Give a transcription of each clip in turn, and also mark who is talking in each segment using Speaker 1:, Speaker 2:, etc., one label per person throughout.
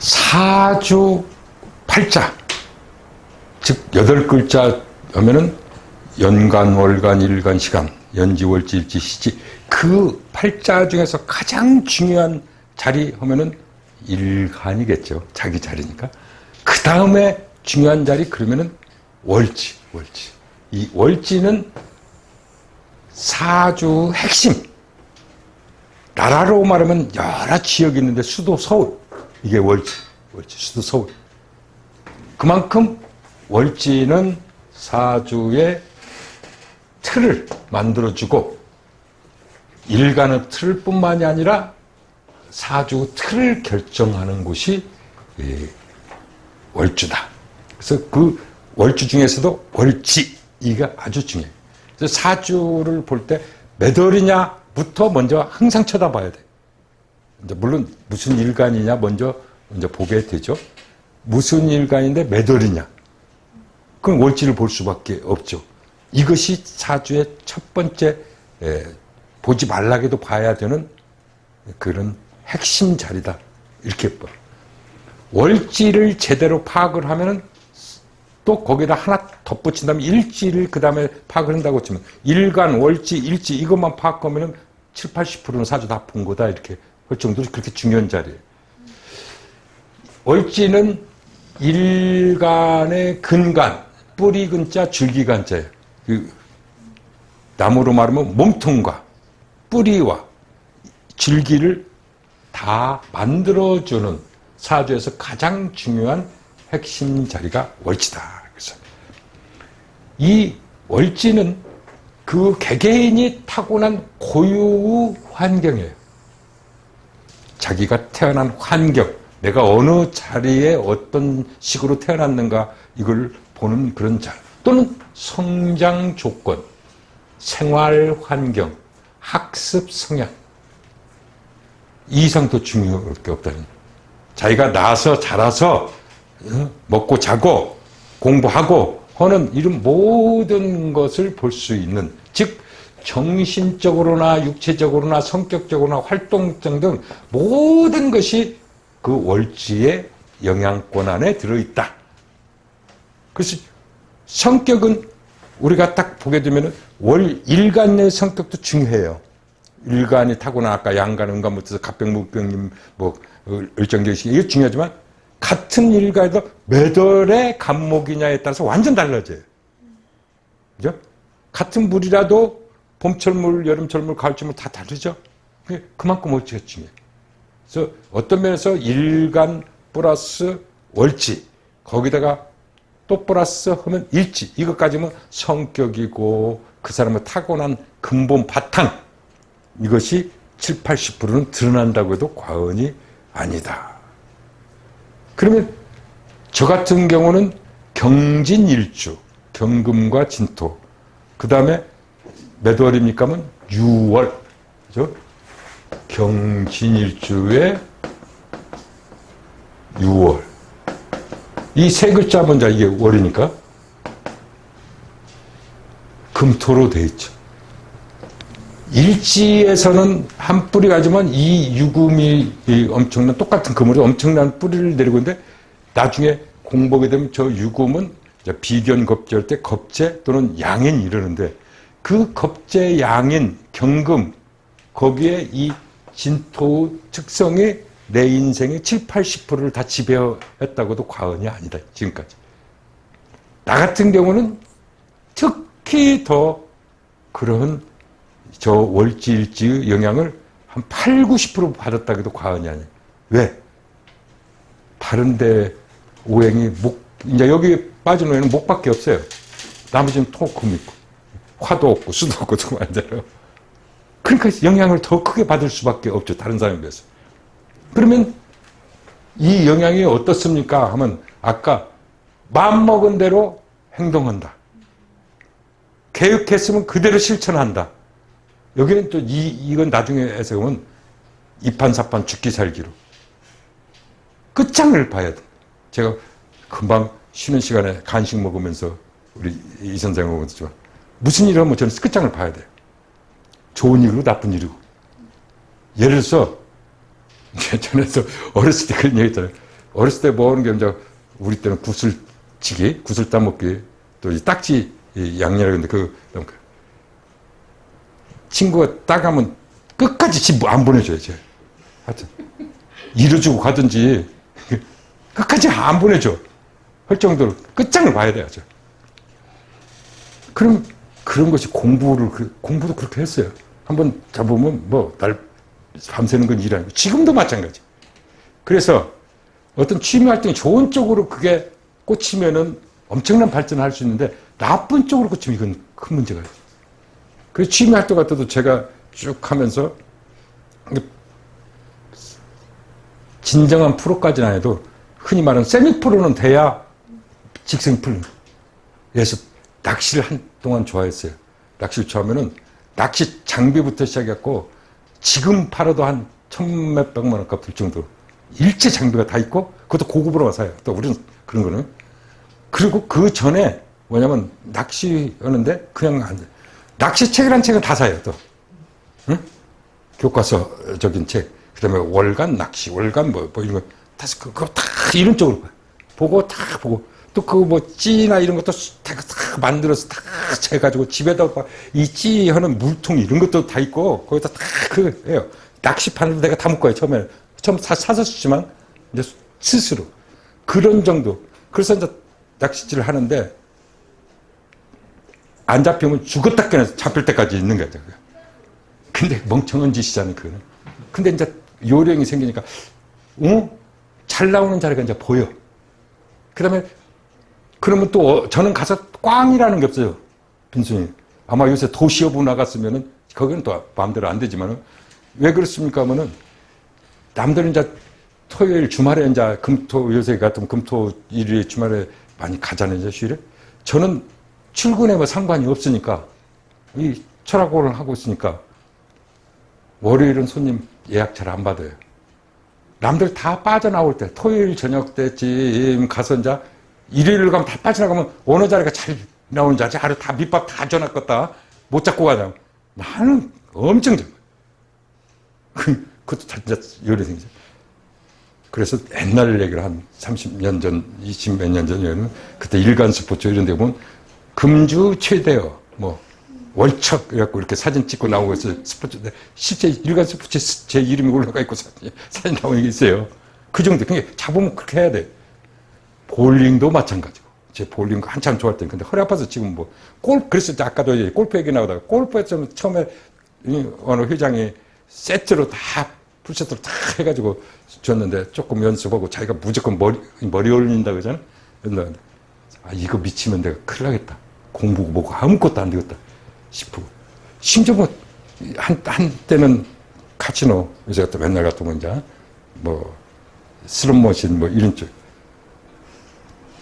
Speaker 1: 사주 팔자 즉 여덟 글자 하면은 연간, 월간, 일간, 시간, 연지, 월지, 일지, 시지 그 팔자 중에서 가장 중요한 자리 하면은 일간이겠죠. 자기 자리니까. 그 다음에 중요한 자리 그러면은 월지, 월지. 이 월지는 사주 핵심. 나라로 말하면 여러 지역이 있는데 수도 서울. 이게 월지, 월지, 수도 서울. 그만큼 월지는 사주의 틀을 만들어주고 일간의 틀 뿐만이 아니라 사주 틀을 결정하는 곳이 월주다. 그래서 그 월주 중에서도 월지, 이가 아주 중요해요. 사주를 볼때몇 월이냐부터 먼저 항상 쳐다봐야 돼. 이제 물론 무슨 일간이냐 먼저 먼저 보게 되죠. 무슨 일간인데 몇 월이냐. 그럼 월지를 볼 수밖에 없죠. 이것이 사주의 첫 번째 에, 보지 말라게도 봐야 되는 그런 핵심 자리다. 이렇게 봐. 월지를 제대로 파악을 하면은 또 거기다 하나 덧붙인 다음에 일지를 그 다음에 파악을 한다고 치면 일간, 월지, 일지 이것만 파악하면은 7, 80%는 사주 다 본 거다 이렇게 할 정도로 그렇게 중요한 자리예요. 월지는 일간의 근간, 뿌리 근자, 줄기 간자예요. 그 나무로 말하면 몸통과 뿌리와 줄기를 다 만들어주는 사주에서 가장 중요한 핵심 자리가 월지다. 그래서 이 월지는 그 개개인이 타고난 고유 환경이에요. 자기가 태어난 환경, 내가 어느 자리에 어떤 식으로 태어났는가 이걸 보는 그런 자 또는 성장 조건, 생활 환경, 학습 성향. 이상도 중요할 게 없다는 자기가 나서 자라서 어, 먹고 자고 공부하고 하는 이런 모든 것을 볼 수 있는 즉 정신적으로나 육체적으로나 성격적으로나 활동성 등 모든 것이 그 월지의 영향권 안에 들어있다. 그래서 성격은 우리가 딱 보게 되면 월 일간의 성격도 중요해요. 일간이 타고나 아까 양간, 은간부터 갑병목병님, 뭐 을정계시 이게 중요하지만 같은 일가에도 몇 월의 간목이냐에 따라서 완전 달라져요. 그죠? 같은 물이라도 봄철물, 여름철물, 가을철물 다 다르죠? 그만큼 월지가 중요해요. 그래서 어떤 면에서 일간 플러스 월지, 거기다가 또 플러스 하면 일지, 이것까지는 성격이고 그 사람의 타고난 근본 바탕, 이것이 7, 80%는 드러난다고 해도 과언이 아니다. 그러면 저 같은 경우는 경진일주, 경금과 진토. 그 다음에 몇 월입니까? 하면 6월. 그죠? 경진일주에 6월. 이 세 글자 먼저 이게 월이니까 금토로 돼 있죠. 일지에서는 한 뿌리 가지만 이 유금이 엄청난 똑같은 그물이 엄청난 뿌리를 내리고 있는데 나중에 공복이 되면 저 유금은 비견 겁제할 때 겁제 또는 양인 이러는데 그 겁제 양인 경금 거기에 이 진토 특성이 내 인생의 7, 80%를 다 지배했다고도 과언이 아니다. 지금까지. 나 같은 경우는 특히 더 그런 저 월지일지 영향을 한 8, 90% 받았다 해도 과언이 아니에요. 왜? 다른데 오행이 목, 이제 여기 빠진 오행은 목밖에 없어요. 나머지는 토 금 있고, 화도 없고, 수도 없고, 정말대로. 그러니까 영향을 더 크게 받을 수밖에 없죠. 다른 사람에 비해서. 그러면 이 영향이 어떻습니까? 하면 아까 마음 먹은 대로 행동한다. 계획했으면 그대로 실천한다. 여기는 또 이, 이건 나중에 해서 보면 이판사판 죽기 살기로. 끝장을 봐야 돼. 제가 금방 쉬는 시간에 간식 먹으면서 우리 이 선생하고 그러지만 무슨 일을 하면 저는 끝장을 봐야 돼요. 좋은 일이고 나쁜 일이고. 예를 들어서 전에서 어렸을 때 그런 얘기 했잖아요. 어렸을 때 뭐 하는 게 이제 우리 때는 구슬치기, 구슬 따먹기, 또 이 딱지 이 양념이라 근데 그 친구가 따가면 끝까지 집 안 보내줘요, 제. 하여튼. 이뤄주고 가든지 끝까지 안 보내줘. 할 정도로 끝장을 봐야 돼야죠. 그럼 그런 것이 공부를, 그- 공부도 그렇게 했어요. 한번 잡으면 뭐, 날 밤새는 건 일하는 거. 지금도 마찬가지. 그래서 어떤 취미 활동이 좋은 쪽으로 그게 꽂히면은 엄청난 발전을 할 수 있는데 나쁜 쪽으로 꽂히면 이건 큰 문제가 있어요. 그래서 취미 활동 같은 것도 제가 쭉 하면서 진정한 프로까지는 안 해도 흔히 말하는 세미 프로는 돼야 직생 프로. 그래서 낚시를 한 동안 좋아했어요. 낚시를 좋아하면은 낚시 장비부터 시작했고 지금 팔아도 한 천몇 백만 원 값 들 정도로 일체 장비가 다 있고 그것도 고급으로 사요. 또 우리는 그런 거는. 그리고 그 전에 뭐냐면 낚시 하는데 그냥 안 돼. 낚시책이라는 책은 다 사요, 또. 응? 교과서적인 책. 그 다음에 월간 낚시, 월간 뭐, 뭐 이런 거. 다, 그- 그거 다 이론적으로 봐요. 보고 다 보고. 또 그 뭐 찌나 이런 것도 다, 다 만들어서 다 재가지고 집에다 이찌 하는 물통 이런 것도 다 있고 거기다 다 그 해요. 낚시판을 내가 다 묶어요, 처음에. 처음 사, 사서 쓰지만 이제 스스로. 그런 정도. 그래서 이제 낚시질을 하는데 안 잡히면 죽었다 깨나 잡힐 때까지 있는 거죠. 근데 멍청한 짓이잖아요, 그거는. 근데 이제 요령이 생기니까, 어? 잘 나오는 자리가 이제 보여. 그 다음에, 그러면 또, 어, 저는 가서 꽝이라는 게 없어요. 빈순이. 아마 요새 도시여부 나갔으면은, 거기는 또 마음대로 안 되지만은, 왜 그렇습니까? 하면은, 남들은 이제 토요일 주말에 이제 금토, 요새 같은 금토 일요일 주말에 많이 가잖아요, 이제 휴일에. 저는 출근에 뭐 상관이 없으니까, 이 철학고를 하고 있으니까, 월요일은 손님 예약 잘 안 받아요. 남들 다 빠져나올 때, 토요일 저녁 때쯤 가서 이제 일요일 가면 다 빠져나가면 어느 자리가 잘 나오는 자리, 하루 다 밑밥 다 전화 껐다. 못 잡고 가자. 나는 엄청 잡아. 그, 그것도 다 진짜 요리생이죠. 그래서 옛날 얘기를 한 30년 전, 20 몇 년 전이면 그때 일간 스포츠 이런 데 보면 금주 최대어, 뭐, 월척, 그래갖고 이렇게 사진 찍고 나오고 있어요. 스포츠인데 실제 일간 스포츠 제 이름이 올라가 있고 사진, 사진 나오는 게 있어요. 그 정도. 그게 잡으면 그렇게 해야 돼. 볼링도 마찬가지고. 제 볼링 한참 좋아할 때. 근데 허리 아파서 지금 뭐, 골, 그래서 아까도 얘기, 골프 얘기 나오다가 골프에 좀 처음에 이 어느 회장이 세트로 다 풀세트로 다 해가지고 줬는데 조금 연습하고 자기가 무조건 머리, 머리 올린다 그러잖아? 아, 이거 미치면 내가 큰일 나겠다. 공부고 뭐고 아무것도 안 되겠다. 싶고. 심지어 뭐, 한, 한때는 카지노, 요새 같은 맨날 같으면 이제, 뭐, 슬롯머신 뭐 이런 쪽.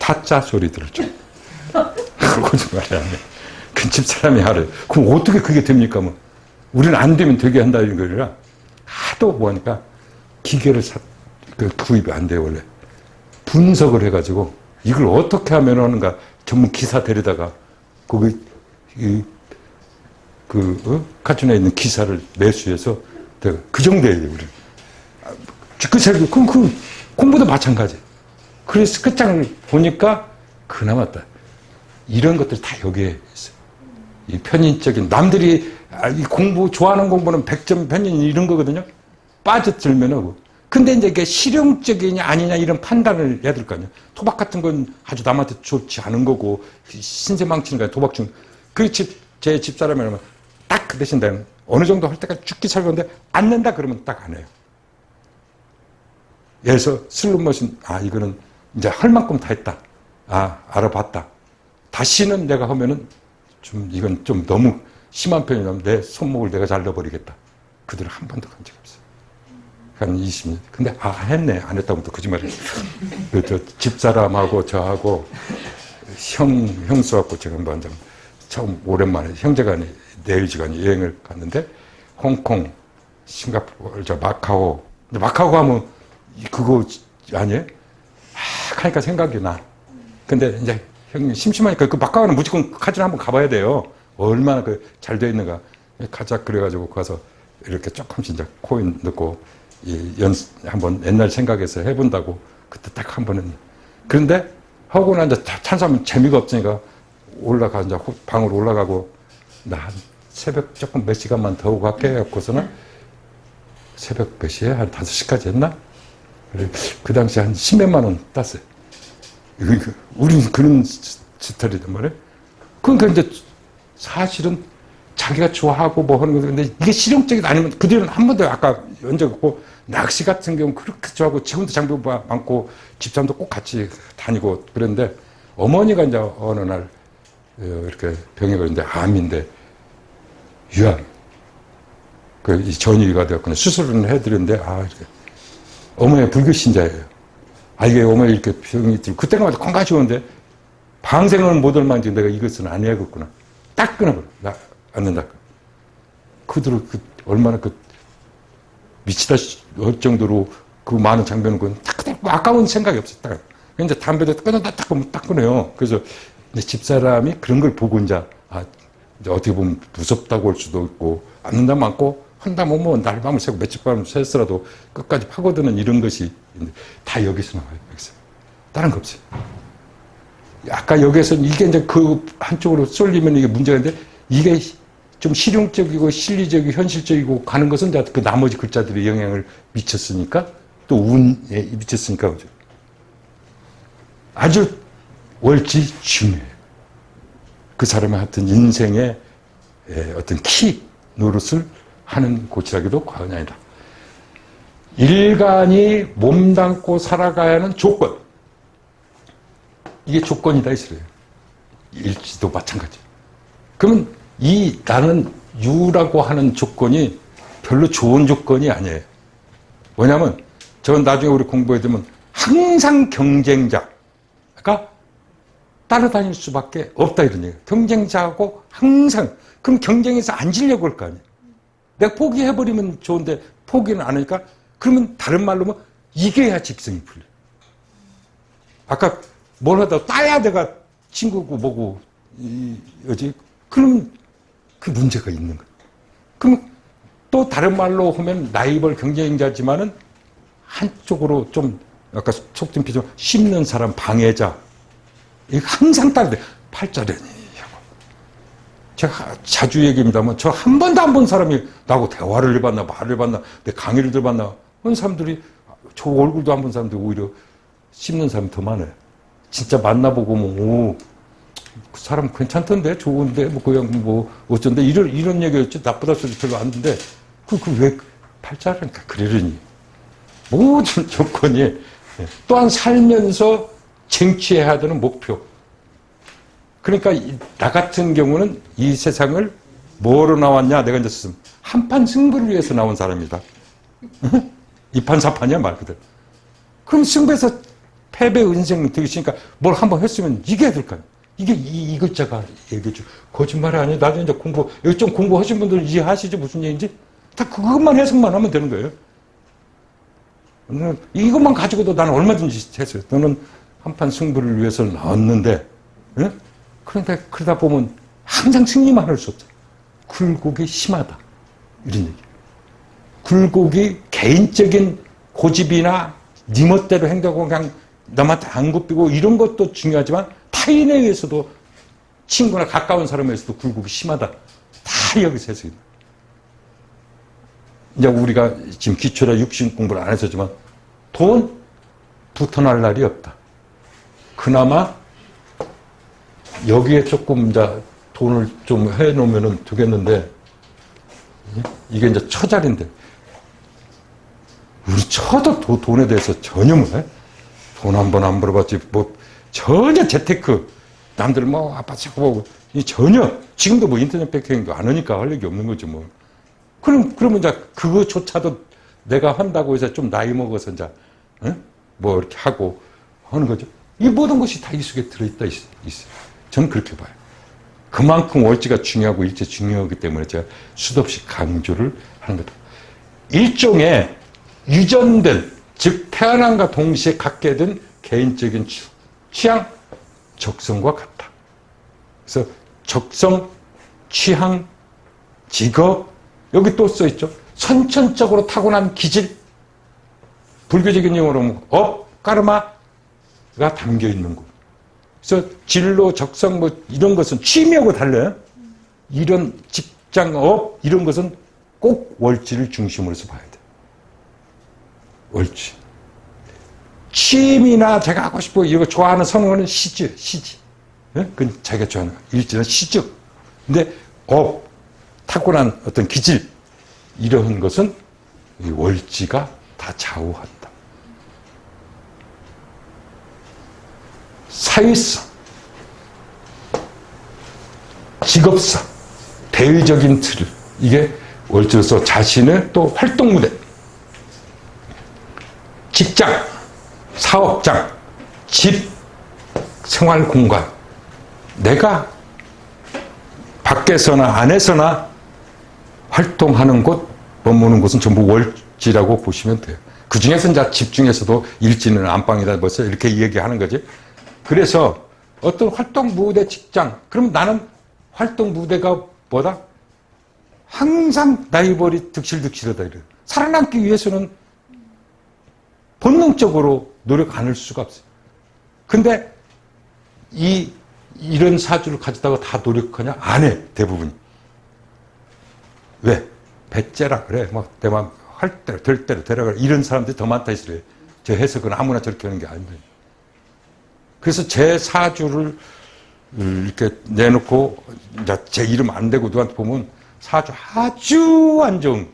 Speaker 1: 타짜 소리 들었죠. 좀 말이야. 그 집사람이 하래. 그럼 어떻게 그게 됩니까? 뭐. 우리는 안 되면 되게 한다는 거 아니라 하도 뭐하니까 기계를 사, 그 구입이 안 돼요, 원래. 분석을 해가지고 이걸 어떻게 하면 하는가 전문 기사 데려다가 거기 이, 그 어? 카툰에 있는 기사를 매수해서 그 정도예요, 우리. 아, 그 그럼 그 공부도 마찬가지. 그래서 끝장을 보니까 그나마 다 이런 것들 다 여기에 있어요. 이 편인적인 남들이 아, 이 공부 좋아하는 공부는 100점 편인 이런 거거든요. 빠져들면은 근데 이제 이게 실용적이냐 아니냐 이런 판단을 해야 될 거 아니야. 토박 같은 건 아주 남한테 좋지 않은 거고 신세 망치는 거야 도박 중. 그 집 제 집사람이라면 딱 그 대신 되는 어느 정도 할 때까지 죽기 살건데 안 낸다 그러면 딱 안 해요. 들어서 슬롯머신 아 이거는 이제 할 만큼 다 했다. 아 알아봤다. 다시는 내가 하면은 좀 이건 좀 너무 심한 편이라면 내 손목을 내가 잘라버리겠다. 그들은 한 번도 간 적이 없어요. 한 20년. 근데 아 했네 안 했다고 또 거짓말이에요. 그저 집사람하고 저하고 형 형수하고 제가 한번 좀 처음 오랜만에 형제간이 내일지간이 여행을 갔는데 홍콩, 싱가포르, 저 마카오. 근데 마카오 가면 이- 그거 아니에요? 아, 하니까 생각이 나. 근데 이제 형님 심심하니까 그 마카오는 무조건 카지노 한번 가봐야 돼요. 얼마나 그잘돼 있는가. 가자 그래가지고 가서 이렇게 조금씩 이제 코인 넣고 이 연 한번 옛날 생각해서 해본다고 그때 딱 한 번은. 그런데 하고 난 이제 찬사하면 재미가 없으니까 올라가, 이제 호- 방으로 올라가고, 나한 새벽 조금 몇 시간만 더 갈게 해갖고서는 새벽 몇 시에? 한 5시까지 했나? 그 당시에 한 10몇만 원 땄어요. 이거, 우리는 그런 스- 스타일이단 말이에요. 그러니까 이제 사실은 자기가 좋아하고 뭐 하는 건데 이게 실용적이 아니면 그 뒤로는 한 번도 아까 언제고 낚시 같은 경우는 그렇게 좋아하고 지금도 장비 많고 집사람도 꼭 같이 다니고 그런데 어머니가 이제 어느 날 어, 이렇게 병에 걸렸는데 암인데 유암 그 전이가 되었거나 수술을 해드렸는데 아 이렇게 어머니가 불교 신자예요. 아 이게 어머니 이렇게 병이 들고 그때만 해도 건강하시는데 방생은 못 얼마인지 내가 이것은 안 해야겠구나. 딱 끊어버려. 나, 안 된다. 그대로 그, 얼마나 그, 미치다 할 정도로 그 많은 장비는 그건 딱, 딱, 아까운 생각이 없어. 딱. 이제 담배도 끊어다 딱, 끊으면 딱 끊어요. 그래서 집사람이 그런 걸 보고 이제, 아, 이제 어떻게 보면 무섭다고 할 수도 있고, 앉는다 많고, 한다면 뭐 날밤을 새고 며칠 밤을 새서라도 끝까지 파고드는 이런 것이 다 여기서 나와요. 여기서. 다른 거 없어요. 아까 여기에서 이게 이제 그 한쪽으로 쏠리면 이게 문제가 있는데 이게 좀 실용적이고 실리적이고 현실적이고 가는 것은 그 나머지 글자들이 영향을 미쳤으니까 또 운에 미쳤으니까 그죠. 아주 월지 중요해요. 그 사람의 하여튼 인생의 에, 어떤 키 노릇을 하는 곳이라기도 과언이 아니다. 일간이 몸담고 살아가야 하는 조건. 이게 조건이다 이소리예요. 일지도 마찬가지. 그러면 이 나는 유라고 하는 조건이 별로 좋은 조건이 아니에요. 뭐냐면 저건 나중에 우리 공부해 두면 항상 경쟁자. 그러니까 따라다닐 수밖에 없다 이런 얘기예요. 경쟁자하고 항상 그럼 경쟁에서 안 지려고 할 거 아니에요. 내가 포기해버리면 좋은데 포기는 안 하니까 그러면 다른 말로 뭐 이겨야 직성이 풀려. 아까 뭘 하다 따야 내가 친구고 뭐고 이 어지 그럼 그 문제가 있는 거야. 그럼 또 다른 말로 하면 라이벌 경쟁자지만은 한쪽으로 좀 아까 속된 피좀 씹는 사람 방해자 이거 항상 따야 돼. 하고 제가 자주 얘기합니다만 저 한 번도 안 본 사람이 나하고 대화를 해봤나 말을 해봤나 내 강의를 들어봤나 그런 사람들이 저 얼굴도 안 본 사람들이 오히려 씹는 사람이 더 많아요. 진짜 만나보고 뭐, 오, 그 사람 괜찮던데, 좋은데, 뭐, 그냥 뭐, 어쩐데, 이런, 이런 얘기였지. 나쁘다 소리 별로 안 듣는데, 그, 그 왜, 팔자라니까, 그러려니. 모든 조건이, 예. 또한 살면서 쟁취해야 되는 목표. 그러니까, 이- 나 같은 경우는 이 세상을 뭐로 나왔냐? 내가 이제 쓰면, 한판 승부를 위해서 나온 사람이다. 이판 사판이야, 말 그대로. 그럼 승부에서 패배 은생 되기 싫으니까 뭘 한번 했으면 이겨야 될거 아니야. 이게 이, 이 글자가 얘기해줘. 거짓말이 아니에요. 나도 이제 공부, 여기 좀 공부하신 분들 이해하시죠? 무슨 얘기인지? 다 그것만 해석만 하면 되는 거예요. 너는 이것만 가지고도 나는 얼마든지 했어요. 너는 한판 승부를 위해서 나왔는데, 예? 그런데 그러다 보면 항상 승리만 할 수 없어. 굴곡이 심하다. 이런 얘기. 굴곡이 개인적인 고집이나 네 멋대로 행동하고 그냥 남한테 안 굽히고 이런 것도 중요하지만 타인에 의해서도 친구나 가까운 사람에 의해서도 굴곡이 심하다. 다 여기서 해석이 돼. 이제 우리가 지금 기초라 육신 공부를 안 했었지만 돈 붙어날 날이 없다. 그나마 여기에 조금 이제 돈을 좀 해놓으면 되겠는데 이게 이제 처자리인데. 우리 처도 도- 돈에 대해서 전혀 뭐해? 돈한 번 안 벌어봤지. 뭐 전혀 재테크 남들 뭐 아파트 사고 보고 이 전혀. 지금도 뭐 인터넷 백행도 안 하니까 할 얘기 없는 거지 뭐. 그럼 그러면 이제 그거조차도 내가 한다고 해서 좀 나이 먹어서 이제 응? 뭐 이렇게 하고 하는 거죠. 이 모든 것이 다 이 속에 들어있다 있, 있어요 저는 그렇게 봐요 그만큼 월지가 중요하고 일제 중요하기 때문에 제가 수도 없이 강조를 하는 거다 일종의 유전된 즉 태어남과 동시에 갖게 된 개인적인 취- 취향 적성과 같다. 그래서 적성, 취향, 직업 여기 또 써 있죠. 선천적으로 타고난 기질 불교적인 용어로 하면 업, 까르마가 담겨 있는 곳. 그래서 진로, 적성 뭐 이런 것은 취미하고 달라요. 이런 직장업 이런 것은 꼭 월지를 중심으로 해서 봐야 돼. 월지. 취미나 제가 하고 싶고 이거 좋아하는 성어는 시지, 시지. 예? 그건 자기가 좋아하는 거. 일지는 시죠. 근데 업, 탁월한 어떤 기질, 이런 것은 이 월지가 다 좌우한다. 사회성, 직업성, 대외적인 틀, 이게 월지로서 자신의 또 활동 무대, 직장, 사업장, 집, 생활 공간, 내가 밖에서나 안에서나 활동하는 곳, 머무는 곳은 전부 월지라고 보시면 돼요. 그 중에서 이제 집 중에서도 일지는 안방이다 벌써 이렇게 얘기하는 거지. 그래서 어떤 활동 무대 직장, 그럼 나는 활동 무대가 뭐다? 항상 나이벌이 득실득실하다 이래. 살아남기 위해서는 본능적으로 노력 안 할 수가 없어요. 근데 이 이런 사주를 가지다가 다 노력하냐? 안 해, 대부분. 왜? 배째라 그래. 막 내 맘 할 대로 될 대로 되라 그래. 이런 사람들이 더 많다 했어요. 저 해석은 아무나 저렇게 하는 게 아닌데. 그래서 제 사주를 이렇게 내놓고 제 이름 안 대고 누구한테 보면 사주 아주 안 좋은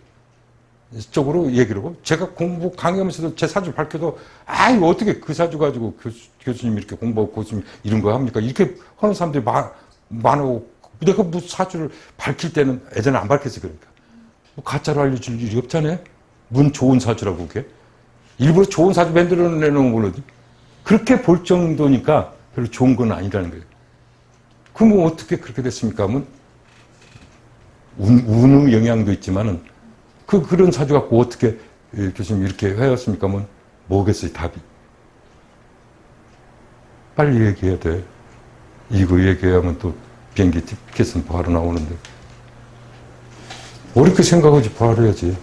Speaker 1: 쪽으로 얘기를 하고 제가 공부 강의하면서도 제 사주 밝혀도 아이 어떻게 그 사주 가지고 교수, 교수님 이렇게 공부하고 교수님 이런 거 합니까? 이렇게 하는 사람들이 많, 많고 내가 무슨 사주를 밝힐 때는 예전에 안 밝혔어 그러니까. 뭐 가짜로 알려줄 일이 없잖아요. 문 좋은 사주라고 그게? 일부러 좋은 사주 만들어 내놓은 거는 그렇게 볼 정도니까 별로 좋은 건 아니라는 거예요 그럼 어떻게 그렇게 됐습니까 하면 운, 운의 영향도 있지만은 그, 그런 사주 갖고 어떻게 예, 교수님 이렇게 해왔습니까? 하면 뭐겠어요, 답이. 빨리 얘기해야 돼. 이거 얘기하면 또 비행기 티켓은 바로 나오는데. 어렵게 생각하지, 바로 해야지.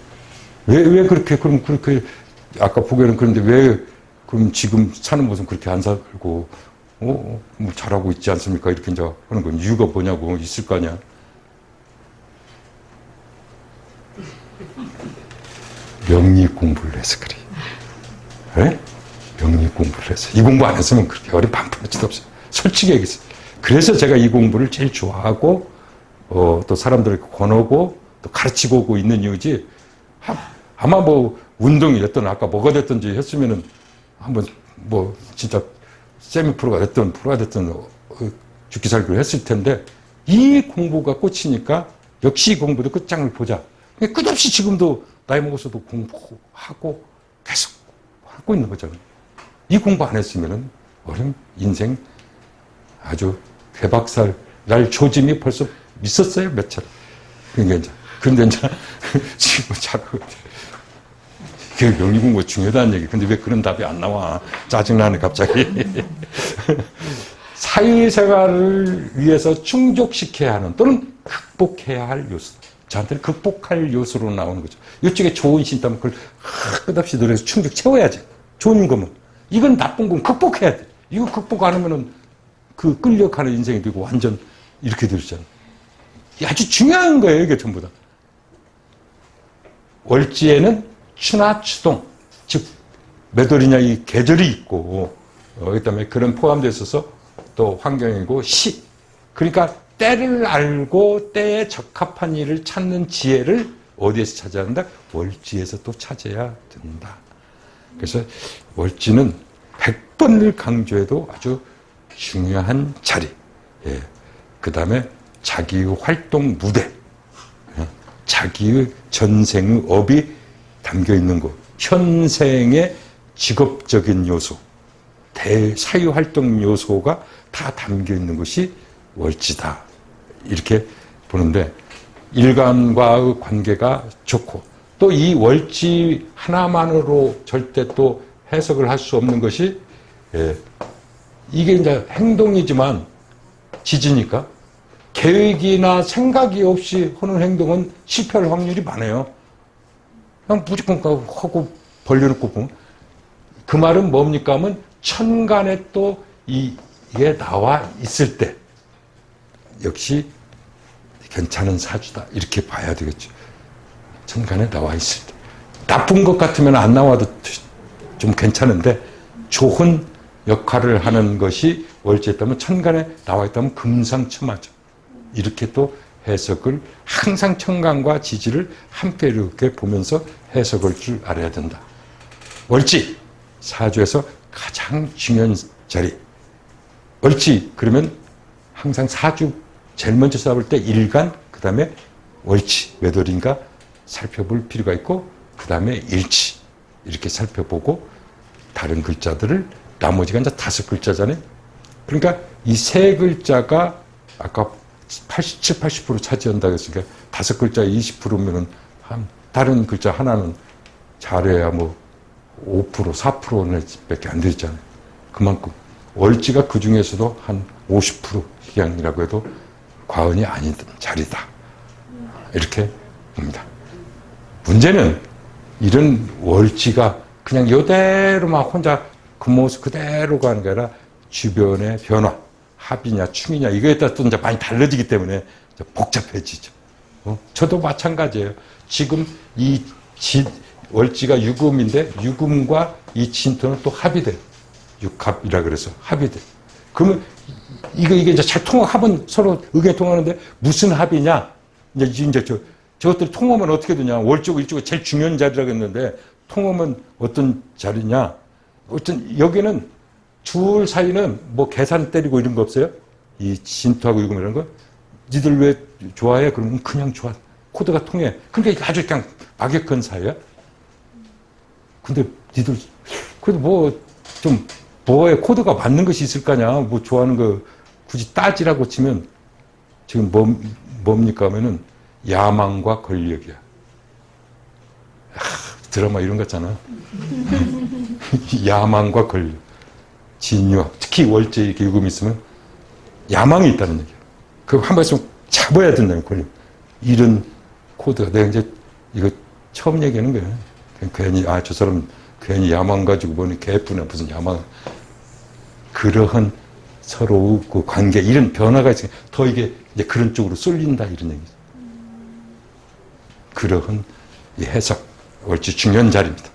Speaker 1: 왜, 왜 그렇게, 그럼 그렇게, 아까 보기에는 그런데 왜, 그럼 지금 사는 곳은 그렇게 안 살고, 어, 뭐 잘하고 있지 않습니까? 이렇게 이제 하는 건 이유가 뭐냐고, 있을 거 아니야. 명리 공부를 해서 그래. 네? 명리 공부를 해서. 이 공부 안 했으면 그렇게 어린 반푼어치도 없어요. 솔직히 얘기했어요. 그래서 제가 이 공부를 제일 좋아하고, 어, 또 사람들에게 권하고, 또 가르치고 있는 이유지, 아마 뭐, 운동이 됐든, 아까 뭐가 됐든지 했으면은, 한번, 뭐, 진짜, 세미 프로가 됐든, 프로가 됐든, 어, 죽기 살기로 했을 텐데, 이 공부가 꽂히니까, 역시 이 공부도 끝장을 보자. 끝없이 지금도 나이 먹어서도 공부하고 계속 하고 있는 거잖아요. 이 공부 안 했으면은 어른 인생 아주 개박살 날 조짐이 벌써 있었어요 몇 차례. 그러니까 이제 근데 이제 지금 자꾸 그 명리 공부 중요하다는 얘기. 근데 왜 그런 답이 안 나와? 짜증나네 갑자기. 사회생활을 위해서 충족시켜야 하는 또는 극복해야 할 요소. 저한테는 극복할 요소로 나오는 거죠. 이쪽에 좋은 신담 그걸 끝없이 노력해서 충족 채워야지. 좋은 거면. 이건 나쁜 건 극복해야 돼. 이거 극복 안 하면은 그 끌려가는 인생이 되고 완전 이렇게 되잖아. 아주 중요한 거예요, 이게 전부 다. 월지에는 추나 추동, 즉, 몇 월이냐 이 계절이 있고, 어, 그 다음에 그런 포함되어 있어서 또 환경이고 시. 그러니까 때를 알고 때에 적합한 일을 찾는 지혜를 어디에서 찾아야 한다? 월지에서 또 찾아야 된다. 그래서 월지는 100번을 강조해도 아주 중요한 자리. 예. 그 다음에 자기의 활동 무대. 예. 자기의 전생의 업이 담겨 있는 곳. 현생의 직업적인 요소. 대사유 활동 요소가 다 담겨 있는 것이 월지다. 이렇게 보는데 일간과의 관계가 좋고 또 이 월지 하나만으로 절대 또 해석을 할 수 없는 것이 예, 이게 이제 행동이지만 지지니까 계획이나 생각이 없이 하는 행동은 실패할 확률이 많아요. 그냥 무조건 하고 벌려놓고 보면 그 말은 뭡니까 하면 천간에 또 이- 이게 나와 있을 때 역시 괜찮은 사주다 이렇게 봐야 되겠죠. 천간에 나와 있을 때 나쁜 것 같으면 안 나와도 좀 괜찮은데 좋은 역할을 하는 것이 월지였다면 천간에 나와 있다면 금상첨화죠. 이렇게 또 해석을 항상 천간과 지지를 함께 이렇게 보면서 해석할 줄 알아야 된다. 월지 사주에서 가장 중요한 자리. 월지 그러면 항상 사주 제일 먼저 잡을 때 일간 그다음에 월지 몇 월인가 살펴볼 필요가 있고 그다음에 일치 이렇게 살펴보고 다른 글자들을 나머지가 이제 다섯 글자잖아요. 그러니까 이 세 글자가 아까 87, 80% 차지한다고 했으니까 다섯 글자 20%면은 한 다른 글자 하나는 잘해야 뭐 5%, 4%는 밖에 안 되잖아요. 그만큼 월지가 그 중에서도 한 50% 희양이라고 해도 과언이 아닌 자리다. 이렇게 봅니다. 문제는 이런 월지가 그냥 이대로 막 혼자 그 모습 그대로 가는 게 아니라 주변의 변화, 합이냐, 충이냐, 이거에 따라 또 이제 많이 달라지기 때문에 복잡해지죠. 어? 저도 마찬가지예요. 지금 이 지, 월지가 유금인데 유금과 이 진토는 또 합이 돼요. 육합이라 그래서 합이 돼. 그러면 이거 이게 이제 잘 통합은 서로 의견이 통하는데 무슨 합이냐? 이제 이제 저 저것들 통하면 어떻게 되냐? 월쪽 일쪽이 제일 중요한 자리라고 했는데 통하면 어떤 자리냐? 어떤 여기는 둘 사이는 뭐 계산 때리고 이런 거 없어요? 이 진토하고 유금 이런 거? 니들 왜 좋아해? 그러면 그냥 좋아. 코드가 통해. 그러니까 아주 그냥 악역한 사이야. 근데 니들 그래도 뭐 좀 뭐에 코드가 맞는 것이 있을 거냐? 뭐 좋아하는 거 굳이 따지라고 치면 지금 뭐, 뭡니까 하면은 야망과 권력이야. 아, 드라마 이런 거 있잖아. 야망과 권력. 진유. 특히 월제 이렇게 유금이 있으면 야망이 있다는 얘기야. 그거 한 번씩 잡아야 된다는 권력. 이런 코드가 내가 이제 이거 처음 얘기하는 거야. 괜히 아 저 사람 괜히 야망 가지고 보니 개쁘네 무슨 야망. 그러한 서로 그 관계 이런 변화가 있으니까 더 이게 이제 그런 쪽으로 쏠린다 이런 얘기죠. 그러한 이 해석 월지 중요한 자리입니다.